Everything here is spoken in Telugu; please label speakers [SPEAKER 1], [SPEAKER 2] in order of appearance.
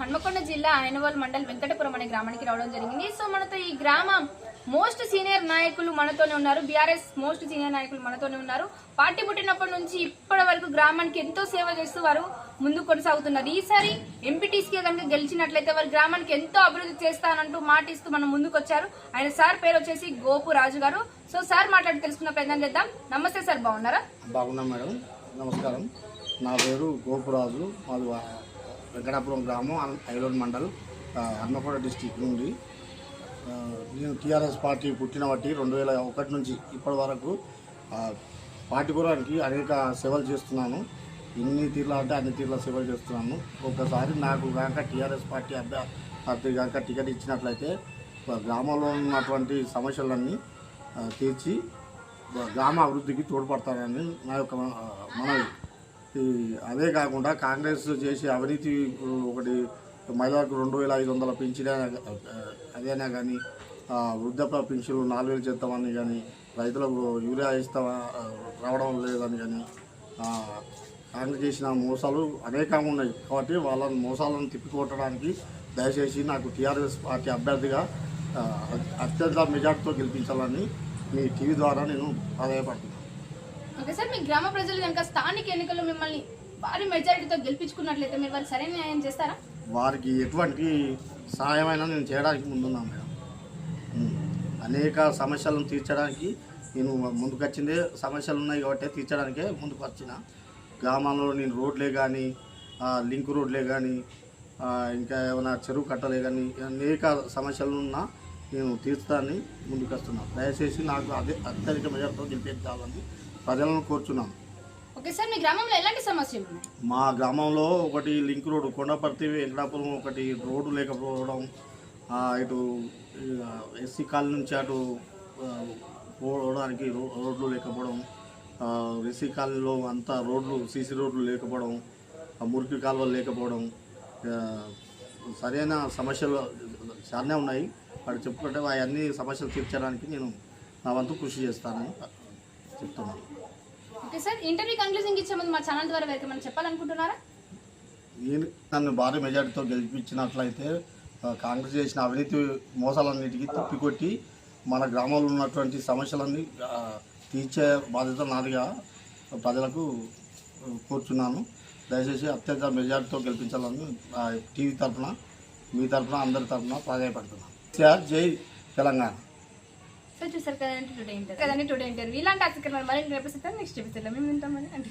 [SPEAKER 1] హన్మకొండ జిల్లా ఐనవల్ మండల్ వెంకటపురం అనే గ్రామానికి రావడం జరిగింది. సో మనతో ఈ గ్రామం మోస్ట్ సీనియర్ నాయకులు మనతోనే ఉన్నారు. బీఆర్ఎస్ మోస్ట్ సీనియర్ నాయకులు మనతోనే ఉన్నారు. పార్టీ పుట్టినప్పటి నుంచి ఇప్పటి వరకు గ్రామానికి ఎంతో సేవ చేస్తూ వారు ముందు కొనసాగుతున్నారు. ఈసారి ఎంపీటీసీకే కనుక గెలిచినట్లయితే వారు గ్రామానికి ఎంతో అభివృద్ధి చేస్తానంటూ మాటిస్తూ మనం ముందుకు వచ్చారు ఆయన సార్ పేరు వచ్చేసి గోపు రాజు గారు. సో సార్ మాట్లాడి తెలుసుకున్న ప్రయత్నం చేద్దాం. నమస్తే సార్ బాగున్నారా?
[SPEAKER 2] బాగున్నాం మేడం. నమస్కారం. నా పేరు గోపురాజు మాది వెంకటాపురం గ్రామం అన్- ఐలోన్ మండల్ ఆ, హన్మకొండ డిస్టిక్ నుండి నేను టీఆర్ఎస్ పార్టీ పుట్టిన బట్టి రెండు వేల ఒకటి నుంచి ఇప్పటి వరకు పార్టీ గురానికి అనేక సేవలు చేస్తున్నాను. ఎన్ని తీర్ల అంటే అన్ని తీర్ల సేవలు చేస్తున్నాను. ఒకసారి నాకు కనుక టీఆర్ఎస్ పార్టీ అభ్యర్థి కనుక టికెట్ ఇచ్చినట్లయితే గ్రామంలో ఉన్నటువంటి సమస్యలన్నీ తీర్చి గ్రామ అభివృద్ధికి తోడ్పడతానని నా యొక్క మనవి. అదే కాకుండా కాంగ్రెస్ చేసే అవినీతి ఒకటి మహిళలకు రెండు వేల ఐదు వందల పెంచిన అదేనా కానీ వృద్ధాప్య పెన్షన్లు నాలుగు వేలు చేస్తామని కానీ రైతులకు యూరియా ఇస్తామా రావడం లేదని కానీ కాంగ్రెస్ చేసిన మోసాలు అనేకంగా ఉన్నాయి. కాబట్టి వాళ్ళ మోసాలను తిప్పికొట్టడానికి దయచేసి నాకు టీఆర్ఎస్ పార్టీ అభ్యర్థిగా అత్యంత మెజార్టీతో గెలిపించాలని మీ టీవీ ద్వారా నేను ఆదాయపడుతున్నాను.
[SPEAKER 1] ఓకే సార్ మీ గ్రామ ప్రజలు కనుక స్థానిక ఎన్నికల్లో మిమ్మల్ని భారీ మెజారిటీతో గెలిపించుకున్నట్లయితే మీరు వారికి సరైన న్యాయం చేస్తారా?
[SPEAKER 2] వారికి ఎటువంటి సహాయమైనా నేను చేయడానికి ముందున్నాను మేడం. అనేక సమస్యలను తీర్చడానికి నేను ముందుకు వచ్చిందే సమస్యలు ఉన్నాయి కాబట్టి తీర్చడానికే ముందుకు వచ్చిన. గ్రామంలో నేను రోడ్లే కానీ లింక్ రోడ్లే కానీ ఇంకా ఏమైనా చెరువు కట్టలే కానీ అనేక సమస్యలు ఉన్నా నేను తీర్చడాన్ని ముందుకు వస్తున్నాను దయచేసి నాకు అదే అత్యధిక మెజార్టీతో గెలిపించాలని ప్రజలను
[SPEAKER 1] ఓకే సార్ మీ గ్రామంలో ఎలాంటి సమస్యలు ఉన్నాయి?
[SPEAKER 2] మా గ్రామంలో ఒకటి లింక్ రోడ్డు కొండపర్తి వెంకటాపురం ఒకటి రోడ్డు లేకపోవడం ఇటు ఎస్సీ కాలనీ నుంచి అటు పోవడానికి రోడ్లు లేకపోవడం ఎస్సీ కాలనీలో అంతా రోడ్లు సీసీ రోడ్లు లేకపోవడం మురికి కాలువలు లేకపోవడం సరైన సమస్యలు చాలానే ఉన్నాయి. వాడు చెప్పుకుంటే అవన్నీ సమస్యలు తీర్చడానికి నేను నా వంతు కృషి చేస్తానని చెప్తున్నాను
[SPEAKER 1] ఓకే సార్ ఇంటర్వ్యూ కంక్లూజింగ్ ఇచ్చే ముందు మా ఛానల్ ద్వారా వారికి మనం చెప్పాలనుకుంటున్నారా?
[SPEAKER 2] నేను నన్ను భారీ మెజార్టీతో గెలిపించినట్లయితే కాంగ్రెస్ చేసిన అవినీతి మోసాలన్నిటికీ తిప్పికొట్టి మన గ్రామంలో ఉన్నటువంటి సమస్యలన్నీ తీర్చే బాధ్యత నాదిగా ప్రజలకు కోరుచున్నాను. దయచేసి అత్యంత మెజార్టీతో గెలిపించాలని టీవీ తరఫున మీ తరఫున అందరి తరఫున ప్రాధాయపడుతున్నాను. సార్ జై తెలంగాణ.
[SPEAKER 1] సో చూసారు కదండి టుడే ఇంటర్వ్యూ కదండి టుడే ఇంటర్వ్యూ ఇలాంటి ఆసక్తి మరి రేపు నెక్స్ట్ ఎపిసోడ్లో మేము వింటామని అంటే